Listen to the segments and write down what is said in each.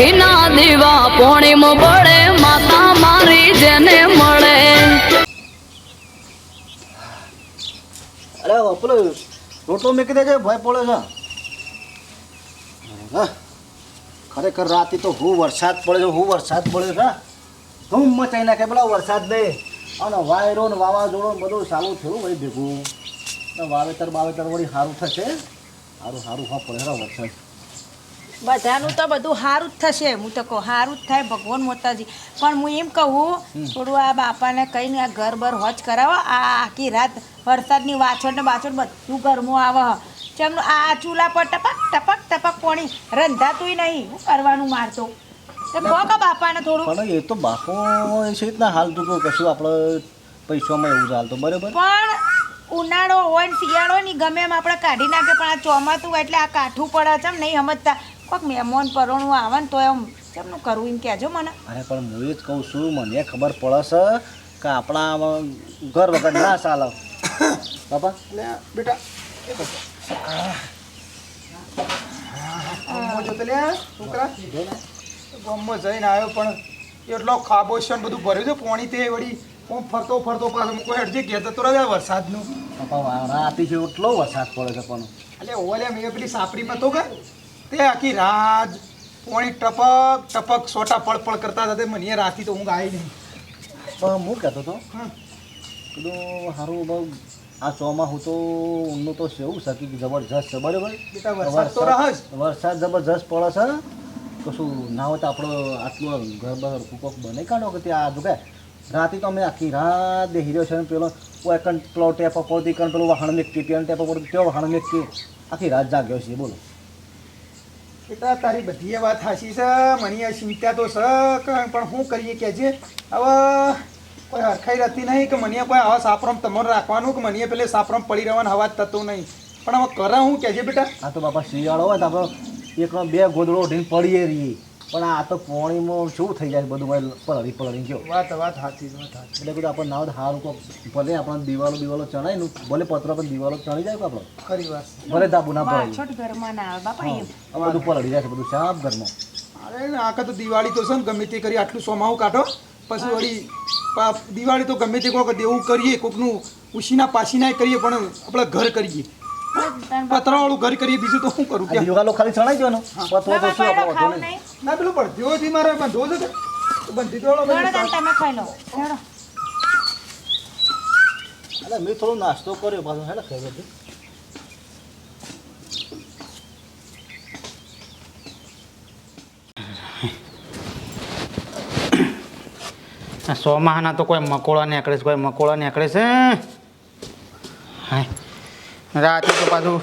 ઘીના દીવા પોણીમાં બળે, માતા મારી જેને મળે. અરે પેલો રોટલો મૂકી દેજે, ભય પડે છે. ખરેખર રાતે તો હું વરસાદ પડે છે, હું વરસાદ પડે છે. હું મચાઈ નાખે, પેલા વરસાદ દે. અને વાયરો ને વાવાઝોડો બધું ચાલુ થયું ભાઈ ભેગું. વાવેતર બાવેતર વળી સારું થશે. સારું સારું, હા, પડે વરસાદ. બધાનું તો બધું સારું જ થશે. હું તો કહું સારું જ થાય ભગવાન મોતાજી. પણ હું એમ કહું થોડું આ બાપાને કહીને આ ઘર બર હોજ કરાવો. આ આખી રાત વરસાદની વાછળ ને બાછળ બધું ઘરમાં આવે. ચમનું આ ચૂલા પર ટપક ટપક ટપક પોણી રંધાતુંય નહીં. હું કરવાનું મારતો. બાપાને થોડું પણ એ તો બાપો એ છે રીતના હાલતું તો કશું આપણે પૈસામાં એવું ચાલતું બરાબર? પણ ઉનાળો હોય ને શિયાળો ની ગમે એમ આપણે કાઢી નાખે પણ આ ચોમાસું એટલે આ કાઠું પડે છે નહીં સમજતા. કોઈક મહેમાન પરણું આવે ને તો એમ કેમનું કરવું? એમ કહેજો મને. અરે પણ હું એ જ કહું છું મને ખબર પડે છે કે આપણા ઘર વગર ના ચાલે. બાપા? બેટા ગામમાં જઈને આવ્યો પણ એટલો ખાબો બધું ભર્યું છે પોણી તે વળી હું ફરતો ફરતો પાછો મૂકો હેડજે ઘેર જતો રહે વરસાદનું. બાપા રાતે છે એટલો વરસાદ પડે છે પણ. એટલે ઓલે મેં પેલી સાપડીમાં તો કે તે આખી રાત પોણી ટપક ટપક સોટા પળ પળ કરતા હતા. તે મને રાતી તો ઊંઘ આવી નહીં. પણ હું કહેતો હતો. કીધું સારું બહુ આ ચોમાસું તો ઊંઘનું તો એવું છે. કે જબરજસ્ત છે. બરાબર? વરસાદ જબરજસ્ત પડે છે. તો શું ના હોય તો આપણો આટલો ઘર બહાર કુકોક બને કાઢો કે ત્યાં આ જો કે રાતે તો અમે આખી રાત હીરો રહ્યો છે. પેલો કણ પેલો ટેપ પડતી કણ પેલું વાહણ મેકતી પેલો ટેપ પડતી તેઓ વાહણ મેકતી આખી રાત જાગ્યો છે બોલો. બેટા, તારી બધી એ વાત હાસી છે મને આ ચિંતા તો છે પણ શું કરીએ કે જે? હવે કોઈ હરખાઈ રહેતી નહીં કે મને કોઈ આવા સાપરમ તમારે રાખવાનું કે મને પેલે સાપરમ પડી રહેવાનું અવાજ થતો નહીં. પણ હવે કરે હું કે છે બેટા? આ તો બાપા શિયાળો હોય તો આપણે એકનો બે ગોદડો ઢીંગ પડીએ રહીએ. પણ આ તો પોણીમાં શું થઈ જાય બધું ભાઈ પલળી પલળી ગયો વાત વાત સાચી વાત સાચી. એટલે કીધું આપણે નાવ સારું કોક ભલે આપણે દિવાલો દિવાલો ચણાયનું ભલે પત્ર પણ દિવાલો ચણી જાય આપણે. ખરી વાત. ભલે દાબુ ના પડે છોટ ઘરમાં ના આવે બાપા આ બધું પલળી જાય છે બધું સાફ ઘરમાં. અરે આખા તો દિવાળી તો છે ને ગમે તે કરી આટલું સોમાવું કાઢો. પછી વળી દિવાળી તો ગમે તે કોક દેવું કરીએ કોકનું ઉશીના પાસીના કરીએ પણ આપણે ઘર કરીએ. પતરાવાળું ઘર કરીએ બીજું તો શું કરું દિવાલો ખાલી ચણાઈ દેવાનો. તો ના પેલું પડધ્યોથી મારે બંધો છે? તો બંધી ગણો તમે ખાઈ લો. એટલે મેં થોડો નાસ્તો કર્યો પાછો હેડે ખાઈ બધું સો માહના તો કોઈ મકોડા નીકળે છે કોઈ મકોડા નીકળે છે હાય રાતે તો પાછું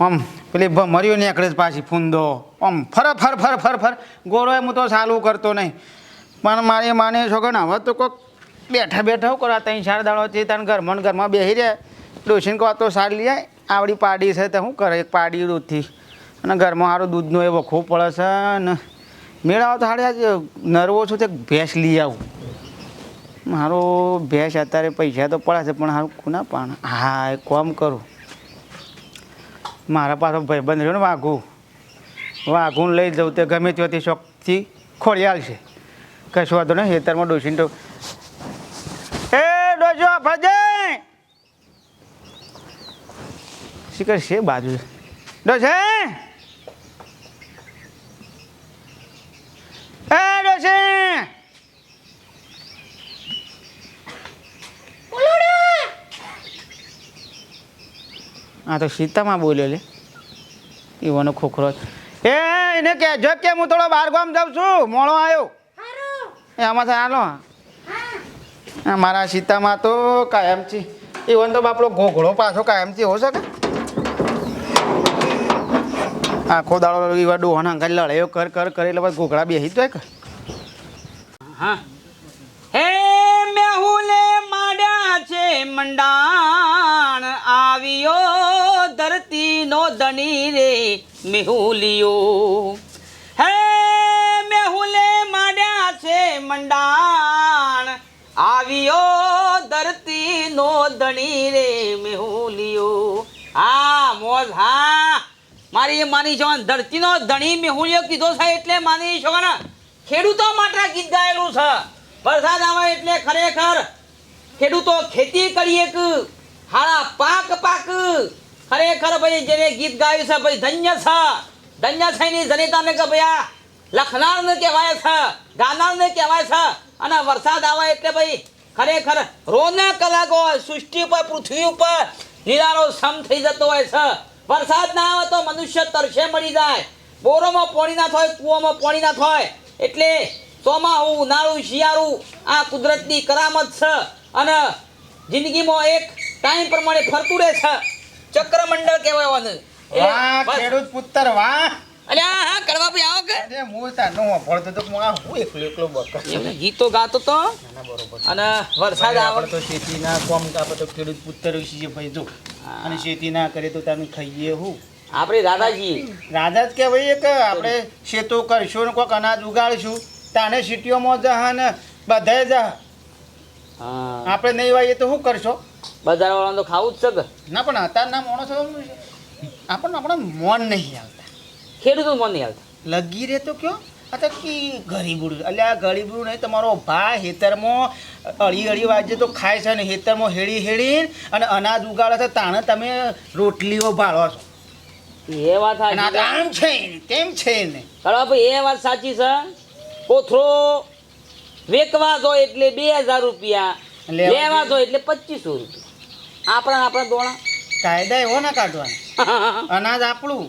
આમ પેલી નીકળે જ પાછી ફૂંદો. આમ ફર ફર ફર ફર ફર. ગોળોએ હું તો સાલું કરતો નહીં. પણ મારી માને છો કે હવે તો કોઈક બેઠા બેઠા હું કરા ત્રણ ચાર દાડો છે ત્યાં ઘરમાં ઘરમાં બેસી રહ્યા ડોસીને કહો તો સારી લઈ આવડી પાડી છે તો શું કરે પાડી દૂધથી અને ઘરમાં સારું દૂધનો એ વખો પડે છે ને. મેળાવો તો હાડે આજે નરવો છું તે ભેંસ લઈ આવું. મારો ભેંસ અત્યારે પૈસા તો પડે છે, પણ હારું કોના પણ હા એ કોમ કરું. મારા પાછો ભાઈબંધ રહ્યો ને વાઘું. વાઘું લઈ જવું તે ગમે ત્યાંથી શોખથી ખોળી આવશે કશું વાંધો નહીં હેતરમાં ડોસીને તો એ ડોસો ફજે શીખર છે બાજુ ડોસે એ ડોસે હા તો સીતામાં બોલ્યો લે. એવાનો ખોખરો એ એને કહેજો કે હું થોડો બહાર ગામ જાઉં છું. મોડો આવ્યો એ આમાં થાય હાલો. હા. મારા સીતામાં તો કાયમથી એવન તો બાપલો ઘોઘળો પાછો કાયમથી હો શકે. આખો દાડો એવા ડોહાના અંગાજ લડાઈઓ કર કર કરે એટલે બસ ઘોઘળા બેસી જાય કર હા. હે મેહુલે માડ્યા છે આવ્યો ધરતીનો ધણી રે, મેહુલિયો. હે મેહુલે માંડ્યા છે મંડાણ, આવ્યો ધરતી નો ધણી રે, મેહુલિયો. હા, મોજ, હા. મારી એ માની છો ધરતીનો ધણી મેહુલિયો કીધો છે એટલે માની છો ને ખેડૂતો માટે ગીત ગાયેલું છે. વરસાદ આવે એટલે ખરેખર ખેડૂતો ખેતી કરીએ કે, હાળા પાક પાક ખરેખર ભાઈ જેને ગીત ગાયું છે ભાઈ ધન્ય છે. ધન્ય થઈને જનિતાને કે ભાઈ આ લખનારને કહેવાય છે, ગાનારને કહેવાય છે, અને વરસાદ આવે એટલે ભાઈ ખરેખર રોના કલાકો સૃષ્ટિ ઉપર, પૃથ્વી ઉપર નિરાળો સમ થઈ જતો હોય છે. વરસાદ ના આવે તો મનુષ્ય તરશે મળી જાય. બોરોમાં પાણી ના થાય, કૂવામાં પાણી ના થાય. એટલે ચોમાહું, ઉનાળું, શિયાળું આ કુદરતની કરામત છે. અને જિંદગીમાં એક ટાઈમ પ્રમાણે ફરતું રહે છે. ચક્રમંડળ કહેવાય આને. એટલે વાહ ખેડૂત પુત્ર વાહ. અલ્યા હા કરવા ભાઈ આવો કે. અરે હું તા નો ભળતો તો હું આ હું એકલો એકલો બકર ગીતો ગાતો તો. અને વરસાદ આવે. તો ખેતીના કોમ આપણે તો ખેડૂત પુત્ર જે ભાઈ જો. અને ખેતી ના કરીએ તો તમે ખાઈએ હું. આપણે દાદાજી. રાજા જ કહેવાય કે આપણે શેતો કરશું ને કોઈક અનાજ ઉગાડશું. તાને સિટીઓમાં જહા ને બધાએ જા હા. આપણે નહીં વાઈએ તો શું કરશો? બજાર વાળા તો ખાવું જ છે કે? ના પણ અત્યારના માણસો આપણને આપણા મોન નહીં આવતા. ખેડૂતો મોન નહીં આવતા? લગી રહે તો કયો? આ કે ગરીબડું એટલે આ ગરીબડું નહીં તમારો ભા હેતરમાં અળી અળી વાજે તો ખાય છે ને હેતરમાં હેળી હેળી અને અનાજ ઉગાડે છે તાણે તમે રોટલીઓ ભાળો છો. એ વાત આમ છે. તેમ છે ને. ભાઈ એ વાત સાચી છે. કોથરો વેકવા જો એટલે બે હજાર રૂપિયા લેવા જો એટલે પચીસો રૂપિયા. આપણા આપણા દોણા. કાયદા એવો ના કાઢવાના. અનાજ આપણું.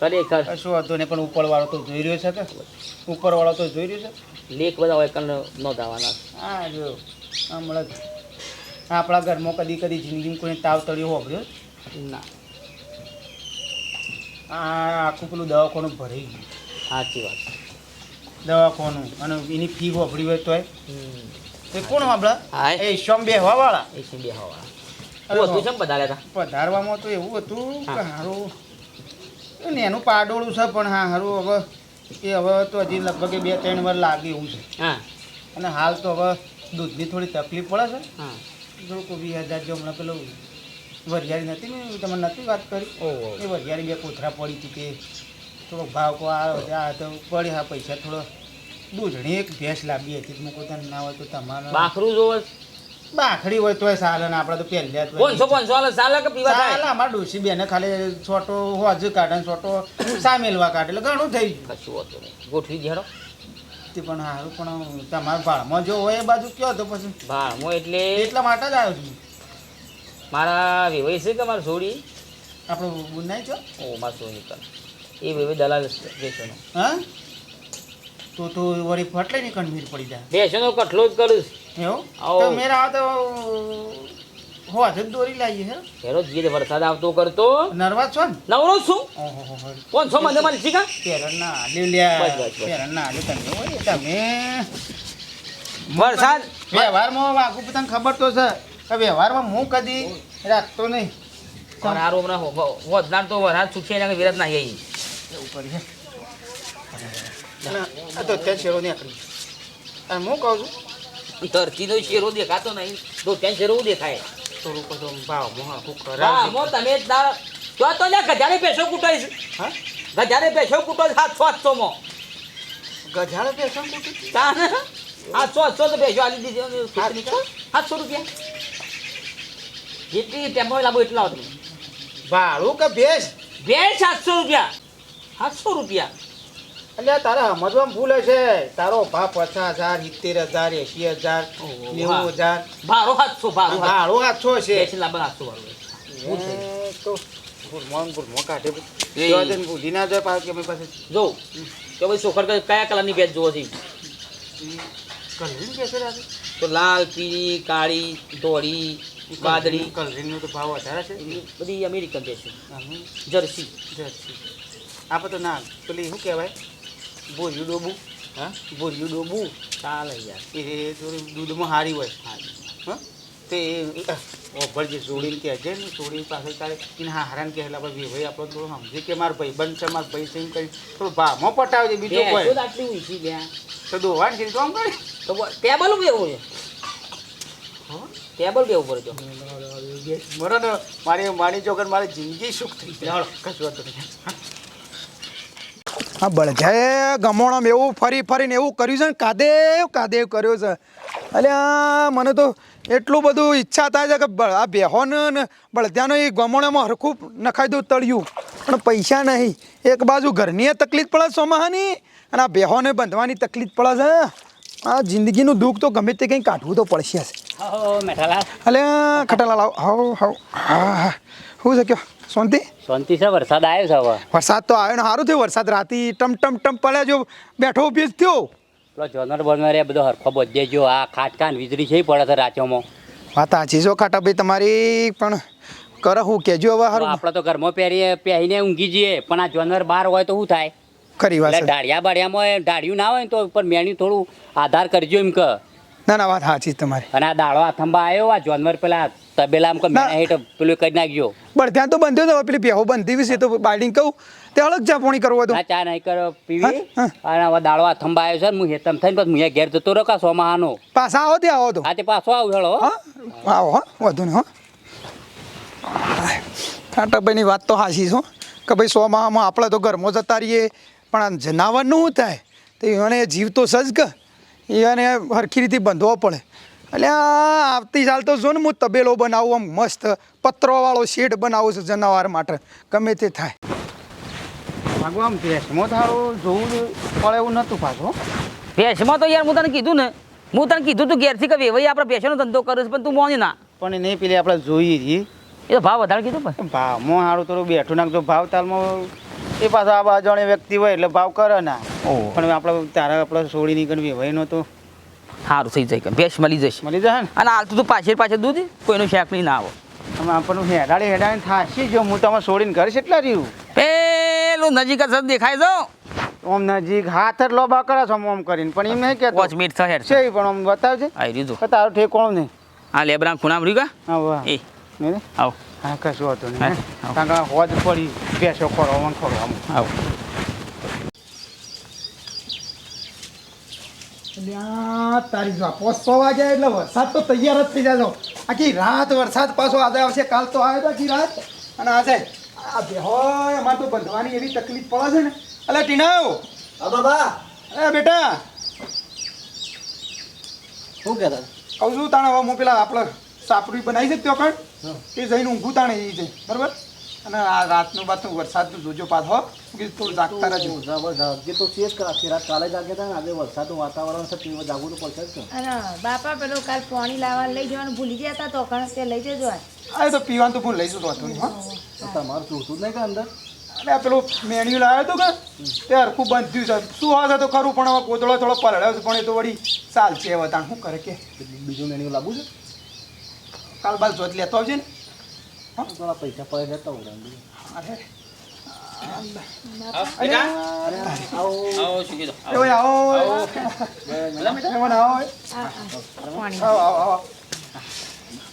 ખરેખર. શું વાંધો નહીં પણ ઉપરવાળો તો જોઈ રહ્યો છે કે? ઉપરવાળો તો જોઈ રહ્યો છે? લેખ બધા હોય કણ નોંધાવાના હા જો હમણાં આપણા ઘરમાં કદી કદી જિંદગીમાં કોઈ તાવ તળ્યો વાપર્યો ના. આ આખું પેલું દવાખાનું ભરાઈ ગયું. સાચી વાત. દવાખાનું. અને એની ફી હોભળી હોય તોય? એ કોણ વાપરા હાય. એ શોમ બે વાળા એ છે બે હવા અરે હું હતું પધારવામાં તો એવું હતું કે હારું. ને એનું પાડોળું છે પણ હા હારું હવે એ હવે તો હજી લગભગ બે ત્રણ વાર લાગે એવું છે. હા. અને હાલ તો હવે દૂધની થોડી તકલીફ પડે છે. હા. કોઈ વીસ હજાર જો હમણાં પેલું વરિયાળી નથી ને તમને નથી વાત કરી? એ વરિયાળી બે કોથરા પડી હતી તે થોડોક ભાવ કો આ તો પડી હા પૈસા થોડો દૂધણી એક ભેંસ લાવી હતી મેં કોઈ તને ના હોય તો તમારે બાખરું જોવે બાખડી હોય તોય ચાલે ને આપણે તો પહેલે પાંચસો પાંચસો ચાલે કે પીવા ચાલે અમારા ડોસી બેને ખાલી છોટો હોજ કાઢે છોટો સામેલવા કાઢે એટલે ઘણું થઈ ગયું. કશું હોતું નહીં. ગોઠવી ઘેરો તે પણ સારું પણ તમારા ભાળમાં જો હોય એ બાજુ કયો તો પછી. ભાણમો એટલે એટલા માટે જ આવ્યો છું. મારા વિવાહ છે કે મારા છોડી? આપણો ગુનાઈ છો? ઓ મારા કર એ વિવાહ દલાલ બેસવાનો હા? તો તો વળી ફટલે ની કણવીર પડી જાય. બેસો બેસનો કઠલો જ કરું એવું? તો મેરા આ તો હો જ દોરી લાવી હે. કેરો જીરે વરસાદ આવતો કરતો. નર્વસ છો નવરો છું? કોણ છો મને મારી શીખા? કેરો ના લે લ્યા. ના લે તમે ઓય તમે. વરસાદ? વ્યવહારમાં આગુ તને ખબર તો છે. કે વ્યવહારમાં હું કદી રાખતો નહીં. પણ આ રોમના હો તો વરસાદ છૂટશે એના વિરત ના આવી. ઉપર છે આ તો અત્યારે શેરો નીકળી અને હું કહું છું? ધરતી નો શેરો દેખાતો નહીં. તો ત્યાં શેરો દેખાય? થોડું બધું ભાવ મોહા હું હા કરાવ તમે તો તો ને ગજારે પેશો કૂટાઈ હા? ગજારે પેશો કૂટો સાતસો આઠસો મો. ગજાળે બેસન કુટી? તાન સાતસો આઠસો તો પેશો આલી દીધી. સાતસો રૂપિયા. જેટલી ટેમ્પો લાવો એટલા આવતો ભાડું કે ભેસ? બે સાતસો રૂપિયા. સાતસો રૂપિયા. એટલે તારા સમજવામાં ભૂલ હશે. તારો ભાવ પચાસ હજાર સિત્તેર હજાર એસી હજાર નેવું હજાર. ભારો સાતસો ભારો સાતસો. ભાડું આઠસો છે. સાતસો તો ભૂલમાં ને કાઢે. ભૂલી. ના જાય પાછું પાસે જો કે ભાઈ સોખર કયા કલરની બેચ જોવો છે? કલરિંગ કેસે રાખે તો લાલ પીળી કાળી ધોળી વાદળી. કલરિંગનો તો ભાવ વધારે છે. બધી અમેરિકન બેચ. છે જર્સી. જર્સી. આપણે તો ના પેલી શું કહેવાય? બોરિયું ડોબું હા? બોરિયું ડોબું ચાલે યાર. એ થોડી દૂધમાં સારી હોય. હા. હા? તે ઓફર જે જોડીને કહે છે ને જોડી પાસે તારે એને હા હારાને કહેલા એટલે ભાઈ આપણે થોડું સમજી કે મારા ભાઈ બંધ છે મારા ભાઈ છે એમ કરી થોડું ભાવમાં પટાવજે બીજું કોઈ. આટલી ઊંચી ગયા તો દોવાન છે તો આમ કરી. તો ટેબલ બેવું છે. ટેબલ બેવું પડે જો બરાબર મારે મારી જોગર મારી જિંદગી સુખ થઈ જાય. કશું વાંધો હા બળજાએ ગમોણમ એવું ફરી ફરીને એવું કર્યું છે ને કાદેવ કાદેવ કર્યો છે. અલ્યા મને તો એટલું બધું ઈચ્છા થાય છે કે આ બેહોને ને બળદ્યાનો એ ગમોણામાં હરખું નખાઈ દઉં તળિયું. પણ પૈસા નહીં. એક બાજુ ઘરની તકલીફ પડે સોમાહાની અને આ બેહોને બાંધવાની તકલીફ પડે છે. આ જિંદગીનું દુઃખ તો ગમે તે કંઈ કાઢવું તો પડશે અલે ખટાલા લાવ હાવ હાવ હા હા. શું છે કયો? શાંતિ? શાંતિ છે વરસાદ આવ્યો છે હવે? વરસાદ તો આવ્યો ને સારું થયું વરસાદ રાતી ટમ ટમ ટમ પડે જો બેઠો ઊભી જ થયો. પેલો જોનર બોનર એ બધો હરખો બધે જો આ ખાટકાન વીજળી છે પડે છે રાતોમાં. વાત સાચી છો ખાટાભાઈ તમારી પણ કરો હું કેજો હવે હારું. આપણે તો ઘરમાં પહેરીએ પહેરીને ઊંઘી જઈએ પણ આ જોનર બહાર હોય તો શું થાય? ખરી વાત ડાળિયા બાળિયામાં ડાળિયું ના હોય તો પણ મેણ્યું થોડું આધાર કરજો એમ કે ના ના વાત સાચી તમારી. અને આ દાડો આથંબા આવ્યો આ જોનર પેલા તબેલા આમ મેં હેઠ પેલું કરી નાખજો પણ ત્યાં તો બંધ્યો તો પેલી બેહો બંધી વિશે તો બાઇડિંગ કહું. તે અલગ ચા પોણી કરવો હતો ચા નહીં કરો પીવી. હા, અને હવે દાળવા થંભાયો છે હું હેતમ થઈને પછી મુયા ઘેર જતો રોકા સો સોમાહાનો. પાછા આવો તે આવો તો. આ તે પાછો આવું હેળો. હા? આવો હા વધુ ને હો. ખાટાભાઈની વાત તો હાસી છો કે ભાઈ સો માહમાં આપણે તો ઘરમાં જતા રહીએ પણ આ જનાવરનું શું થાય. તો એને જીવ તો સજ એને હરખી રીતે બંધવો પડે. એટલે આ આવતી સાલ તો જો ને હું તબેલો બનાવું આમ મસ્ત પત્રોવાળો શેડ બનાવું છું જનાવર માટે. ગમે તે થાય. ભગવાન આમ ભેંસમાં થારું જોવું પડે એવું નહોતું પાછું. ભેંસમાં તો યાર હું તને કીધું ને હું તને કીધું તું ઘેરથી કે વેવાઈ આપણે ભેંસનો ધંધો કરે છે પણ તું મોની ના. પણ એ નહીં પેલી આપણે જોઈએ છીએ એ તો ભાવ વધારે કીધું પણ. ભાવમાં સારું થોડું બેઠું નાખજો ભાવ તાલમાં એ પાછો આ બાજુ વ્યક્તિ હોય એટલે ભાવ કરે ના. ઓહો. પણ આપણે તારા આપણે છોડી નીકળવી હોય નહોતું. તો સારું થઈ જાય કે ભેંસ મળી જશે. મળી જાય ને? અને હાલ તો પાછળ પાછળ દૂધ કોઈનું શેક નહીં ના આવો તમે આપણને હેડાડી હેડાડી થાશી જો હું તમે છોડીને ઘર કેટલા રહ્યું? પેલું નજીક જ દેખાય જો ઓમ નજીક હાથ જ લોબા કરે છે ઓમ કરીને. પણ એમ નહીં કહેતો. પાંચ મિનિટ થશે છે પણ ઓમ બતાવજે. આવી કે તારું કોણ નહીં આ લેબરા ખૂણા મળ્યું કા? હા એ. આવો. હા કશું હતું નહીં આવો. કારણ કે હોજ પડી. બેસો ખોરો ઓમ ખોરો આમ. આવો. તારી જો સો વાગ્યા એટલે વરસાદ તો તૈયાર જ થઈ જાય આખી રાત વરસાદ પાછો આજે આવશે કાલ તો આવ્યો આખી રાત. અને આજે આ બેહોય અમારે તો બંધવાની એવી તકલીફ પડે છે ને. અલે ટીનાઓ હા બાબા. અરે બેટા. શું કહેતા? કહું છું તાણે હવે હું પેલા આપણે સાપડી બનાવી છે ત્યાં કણ એ જઈને ઊંઘું તાણે એ છે. બરાબર? અને આ રાતનું બાતનું વરસાદનું જોજો પાછો કે થોડું જાગતા રહેજો. જાગજે તો છે જ કે આખી રાત કાલે જાગે હતા ને આજે વરસાદનું વાતાવરણ છે તેમાં જાગવું તો પડશે જ કે બાપા પેલું કાલ પાણી લાવવા લઈ જવાનું ભૂલી ગયા હતા તો કણ તે લઈ જજો. આ તો પીવાનું તો ભૂલ લઈશું તો હતું નહીં હા. તો તમારું જોતું નહીં કે અંદર? અને પેલું મેણ્યું લાવ્યો હતો કે? તે હરખું બંધ થયું છે. શું હશે તો ખરું પણ હવે કોતળો થોડો પલળ્યો છે પણ એ તો વળી ચાલ છે હવે તાણ. શું કરે કે? બીજું મેણ્યું લાવવું છે? કાલ બાલ જોત લેતો આવજે ને. થોડા પૈસા પડે લેતા અરે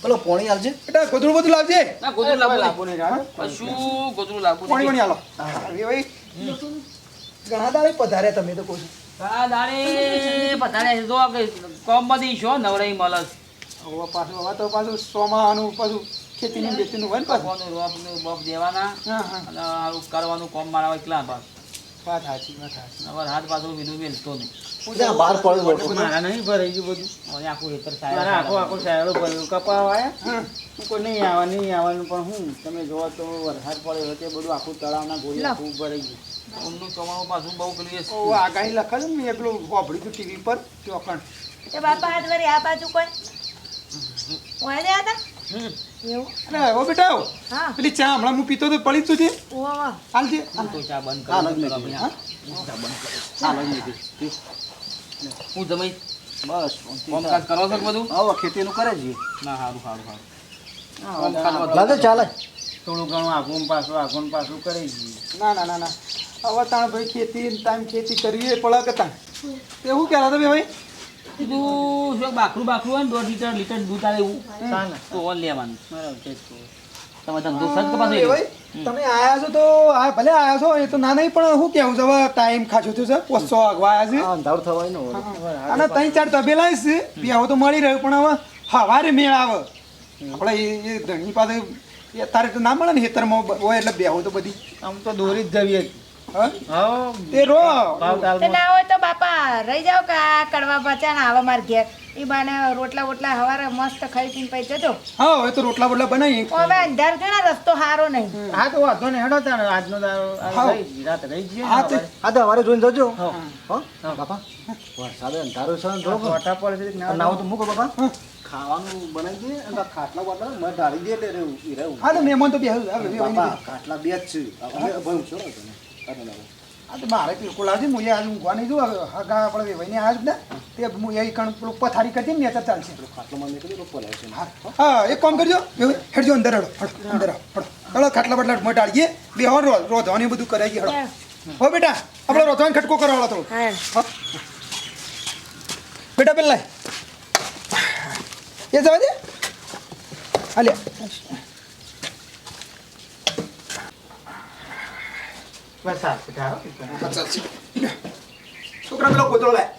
પેલો પોણી આવજે બેટા ગોદડું બધું લાવજે ના ગોદરું લાગુ લાગુ નહીં રાખ. શું ગોદરું લાગુ પાણી પાણી હાલો ઘણા દાડે પધાર્યા તમે તો કોઈ આ દાડે પતાડે છે કોમ બધી છો નવરાઈ મળે પાછું હવે તો પાછું સોમાનું પાછું ખેતીનું બેતીનું હોય ને પાછું? રોપનું બોપ દેવાના. અને હારું કરવાનું કોમ મારા એકલા પાસ વાત સાચી વાત સાચી. હવે હાથ પાછું બીજું મેલતો નહીં. ત્યાં બહાર પડે લોટો મારા નહીં ભરાઈ ગયું બધું. હવે આખું હેતર મારા આખો આખો સાયડો ભર્યો. કપા આવ્યા? હું. કોઈ નહીં આવવા નહીં આવવાનું પણ હું? તમે જોવો તો વરસાદ પડ્યો તે બધું આખું તળાવના ગોળી આખું ભરાઈ ગયું. ઊંડું કમાવું પાછું બહુ એ આગાહી લખેલું ને મેં પેલું વાપર્યું ટીવી પર ચોકણ એ બાપા હાથ વળી આ બાજુ કોઈ? ઓય દે હતા? એવું? અને હવે બેટા આવો. હા. પેલી ચા હમણાં હું પીતો તો પડી જ તો છે. ઓ વાહ હાલજે તો ચા બંધ હા, કરી લઈ લીધી. હા હા લઈ નહીં હું તમે બસ કામકાજ કરો છો બધું? હવે ખેતીનું કરે છે. ના સારું સારું સારું લાગે ચાલે. થોડું ઘણું આગું પાછું આગું પાછું કરી દઈએ. ના ના ના ના. હવે તાણ ભાઈ ખેતી ટાઈમ ખેતી કરવી એ પડે કે તાણ એવું કહેતા તમે ભાઈ? કીધું જો બાકરું બાકરું હોય ને દોઢ લીટર લીટર દૂધ આવે એવું. તો ઓન લેવાનું. બરાબર છે. તો. તમે ધંધો સજ આયા છો તો આ ભલે આયા છો એ તો ના નહીં પણ શું કેવું છે? હવે ટાઈમ ખાસો થયો છે. પોસો આવ્યા છે. હા થવાય ને અને ત્રણ ચાર તબેલા છે. બી તો મળી રહ્યું પણ હવે હવારે મેળ આવે. આપણે એ ધણી પાસે તારે તો ના મળે ને ખેતરમાં હોય એટલે બેહો તો બધી. આમ તો દોરી જ જવી હા હા તે રો. તે ના હોય તો બાપા રહી જાઓ કે આ કડવા બચ્યા ને આવા માર ઘેર. એ બાને રોટલા બોટલા હવારે મસ્ત ખાઈ પીને પછી જજો. હા હવે તો રોટલા બોટલા બનાવી હવે અંધાર છે ને રસ્તો સારો નહીં. હા તો વાંધો નહીં હેડો તાણ. આજનો દાડો આ હા. રહી ગઈ, રાત રહી ગઈ હા તો અમારે જોઈને જજો. હો. બાપા. વરસાદ અંધારો છે જો ફોટા પડશે કે ના? ના તો મૂકો બાપા. ખાવાનું બનાવી દે અને ખાટલા બાટલા મેં ઢાળી દે એટલે રહેવું હા તો મહેમાન તો બે ખાટલા બે જ છે. અમે ભાઈ છો ને તને અરે મારે બિલકુલ આજે હું આજ ઊંઘવા નહીં જોઉં. હવે હગા આપણે વેવાઈને આજ ને તે હું એ કણ પેલું પથારી કરી ને તો ચાલશે. ખાટલો માં નીકળી તો પલાય છે. હા હા એક કામ કરજો હેડજો અંદર હડો અંદર આવો, હડો. હેડો ખાટલા બાટલા મટાડીએ. બે હો રો રોધવાની બધું કરાવીએ હડો. હો. બેટા આપણે રોધવાનો ખટકો કરાવડો થોડો. બેટા પેલા લાય. એ જવા દે. હાલે. બસ સારું ધારો. છોકરા પેલો ગોતળો લાય.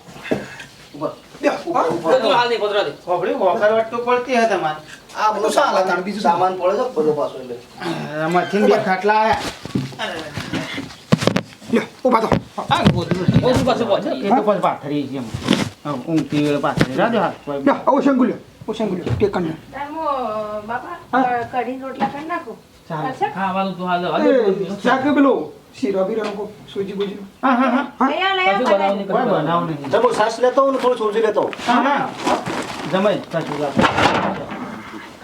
બાપા કઢી રોટલા કરી નાખું. ચાલે. ખાવાનું તો હાલ એ, શાક પેલો? શીરો બીરો કો સૂજી બૂજી હા હા હા. લઈ લઈ આવ, કશું બનાવી બનાવવાનું કોઈ બનાવ નહીં. જમો સાસ લેતો થોડું સોજી લેતો. હા હા. જમાઈ કશું વાત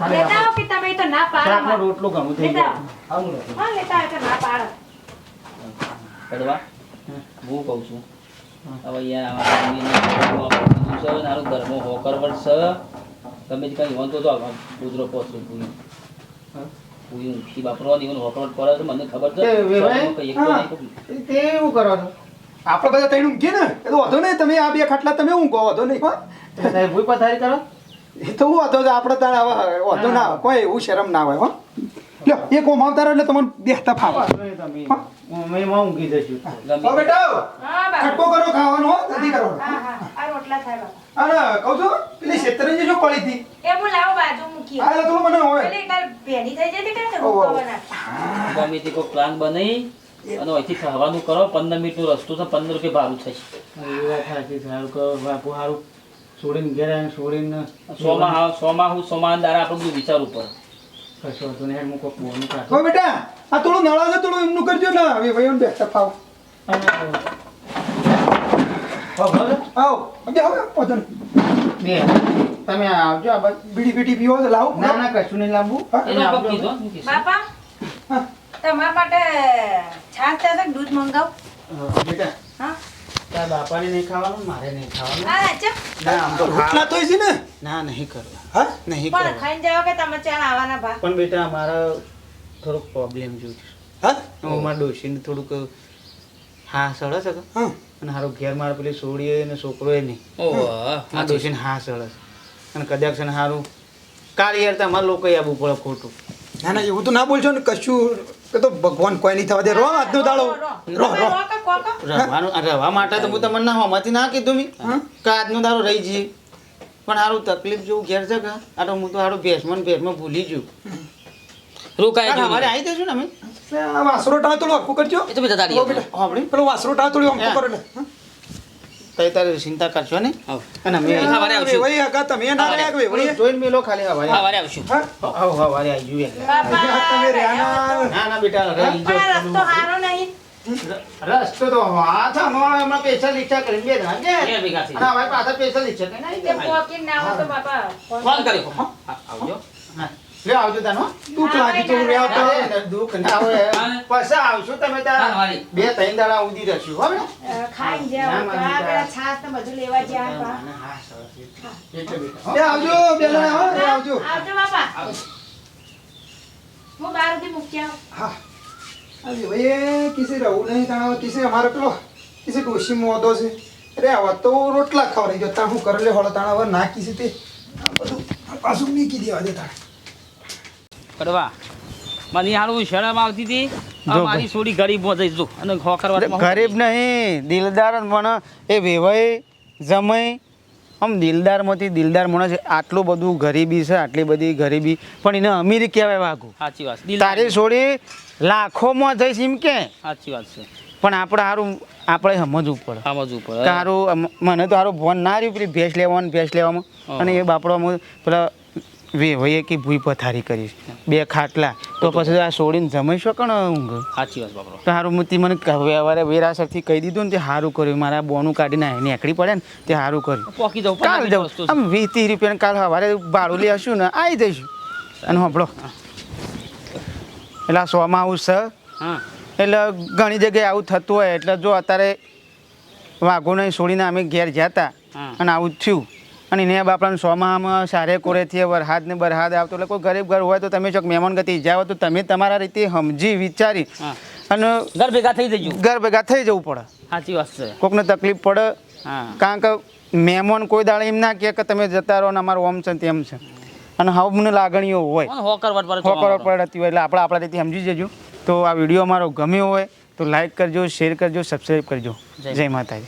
લેતા આવો કે તો ના પાડો શાકનો રોટલો ગમું થઈ ગયો. આવું. હા લેતા તો ના પાડો. પદવા હું? કહું છું. હવે યાર આવા ધર્મ છે? ને હારું ઘરમાં હોકરવટ છે ગમે તે કઈ વાંધો તો આ કૂતરો પહોંચે પડે તો મને ખબર છે. કંઈ તો એવું કરો છો? આપણે બધા ત્રણ ઊંઘીએ ને? એ તો વાંધો નહીં તમે આ બે ખાટલા તમે ઊંઘો વાંધો નહીં હો. તમે પથારી કરો? એ તો વાંધો આપણે તાર હવે વાંધો ના આવે કોઈ એવું શરમ ના હોય હો. લ્યો એક ઓમ આવતા એટલે તમને બેસતા ફાવે તમે. મેં માં ઊંઘી જશું ગમે બેટા. ખટકો કરો ખાવાનો હો નથી કરવાનો. હા હા. આ રોટલા થાય બાપા અરે કહું છું પેલી શેતરંજી શું પડી હતી? એ હું લાવો બાજુ મૂકી આ એટલે થોડું મને હોય પેલી કાલ ભેડી થઈ જતી કે ને ઓહો. રૂપાવાના. ગમે તે કોઈ પ્લાન બનાવી? અને અહીંથી ખાવાનું કરો પંદર મિનિટનો રસ્તો છે પંદર રૂપિયા ભાડું થશે. એ વાત સાચી. સારું કહો બાપુ સારું છોડીને ઘેર આવીને છોડીને સોમાં હા સોમાં હું સોમાં દારા આપણે બધું વિચારવું પડે. કશું હતું નહીં હું કોઈ ફોન હો બેટા આ થોડું નળા છે થોડું એમનું કરજો ને. હવે ભાઈ બેસતા ફાવ. આવો. બે હવે નહીં. બે તમે આવજો બીડી બીડી પીવો તો લાવો. ના ના કશું નહીં લાવવું કીધું. બાપા? હા. તમારા માટે છાસ છે દૂધ મંગાવ. બેટા. હા. તાર બાપાને નહીં ખાવાનું મારે નહીં ખાવાનું. હા ચપ ના આમ તો ખાટલા તોય છે ને? ના નહીં કરવા હા? નહીં પણ ખાઈને જાવ કે તમે ચાલ આવવાના ભા પણ બેટા મારા થોડોક પ્રોબ્લેમ જો છે. હા? હું મારા ડોશીને થોડુંક હા સળે છે કે? હા. અને હારું ઘેર મારા પેલી સોડીએ ને છોકરો એ નહીં ઓહ આ ડોશીને હા સળે છે અને કદાચ છે ને હારું કાળી યાર તમારે લોકો આવવું પડે ખોટું. ના ના એવું તો ના બોલશો ને કશું કે તો ભગવાન કોઈ નહીં થવા દે. રો આજનો દાડો. Ro ro. રવાનું રવા માટે તો હું તમને હોમાંથી ના કીધું મી. કે આજનો દાડો રહી જઈએ. પણ હારું તકલીફ જેવું ઘેર છે કે? આ તો હું તો હારું ભેસમાં ને ભેસમાં ભૂલી જઉં રોકાય જવું અમારે આવી જશું ને અમે. વાસરો ટાળ થોડું આખું કરજો. એ તો બધા દાડી. બેટા. હોભળી પેલો વાસરો ટાળ થોડું આખું કરો એટલે? તઈ તારે ચિંતા કરશો ને અને અમે હા, વારે આવશું. વેવાઈ આગા તમે ના રહ્યા કે વેવાઈ? જોઈને મેલો ખાલી હવારે હા, વારે આવશું. હા? આવ વારે આવી જઈએ તમે રહ્યા ના. ના ના બેટા રહી જો રસ્તો હારો નહીં. રસ્તો તો હા થા નો એમાં પૈસા લીધા કરી બે ના કે બે ભેગા થઈ. અને ભાઈ પાછા પૈસા લીધા કે નહીં તે ગયા. ના હો તો બાપા. ફોન કર્યો હા, આવજો. હા. લે આવજો તાનો દુઃખ લાગી તો રહ્યા તો. અરે, ના હોય પછી આવશું તમે તાર. બે ત્રણ દાડા ઉધી રહેશું હો બેટા? અ, ખાઈને જાઓ. ના, મામી, આ પેલા છાશ ને બધું લેવા જ્યાં પા. હા, એટલે બેટા, હો. આવજો બેલા હો એ આવજો. આવજો બાપા. હું બહાર સુધી મૂકી હા. આ વેવાઈએ કિસે રહું નહીં તાણ કિસે અમારે પેલો કિસે ડોશી મોદો છે. અરે આવા તો રોટલા ખવડાઈ દો. તા હું કરે લે તાણા તાણ હવે ના કિસે તે. બધું પાછું મૂકી દેવા દે તાણ. કરવા. મને હારું શરમ આવતી હતી. મારી સોડી ગરીબમાં જઈશ. જો અને ખોખર વાતમાં ગરીબ નહીં દિલદાર પણ એ વેવાય જમય આમ દિલદારમાંથી દિલદાર માણસ છે. આટલું બધું ગરીબી છે આટલી બધી ગરીબી. પણ એને અમીર કહેવાય વાઘું. સાચી વાત તારી છોડી લાખોમાં જઈશ એમ કે. સાચી વાત છે. પણ આપણે સારું આપણે સમજવું પડે સમજવું પડે કે મને તો સારું ફોન ના રહ્યું પેલી ભેંસ લેવાનું ભેંસ લેવામાં. અને એ બાપડો પેલા વે વઈએ કે ભૂઈ પથારી કરીશ બે ખાટલા. તો પછી આ છોડીને જમી શકો ને ઊંઘ સાચી વાત બાપરો. તો હારું મુતી મને વ્યવહારે વેરાસરથી કહી દીધું ને તે સારું કર્યું. મારા બોનું કાઢીને આ નીકળી પડે ને તે સારું કર્યું. પોકી દઉં કાલ જાઉં. આમ વીસ ત્રીસ રૂપિયા કાલ સવારે ભાડું લઈ હશું ને આવી જઈશું. અને હોંભળો એટલે આ સોમાં આવું છે. હા. એટલે ઘણી જગ્યાએ આવું થતું હોય. એટલે જો અત્યારે વાઘોને છોડીને અમે ઘેર જતા અને આવું જ થયું અને ને બાપડાને સોમામાં સારે કોરેથી વરહાદ ને બરહાદ આવતો. એટલે કોઈ ગરીબ ઘર હોય તો તમે ચોક મહેમાન ગતિ જાઓ તો તમે તમારા રીતે સમજી વિચારી અને ઘર ભેગા થઈ જજો. ઘર ભેગા થઈ જવું પડે. સાચી વાત છે. કોકને તકલીફ પડે કારણ કે મહેમાન કોઈ દાડે એમ ના કહે કે તમે જતા રહો ને અમારું ઓમ છે તેમ છે. અને હવે મને લાગણીઓ હોય. કોણ હોકર વટ પર ખોકરો પડતી હોય એટલે આપણે આપણા રીતે સમજી જજો. તો આ વીડિયો અમારો ગમ્યો હોય તો લાઈક કરજો શેર કરજો સબસ્ક્રાઈબ કરજો. જય જય માતાજી.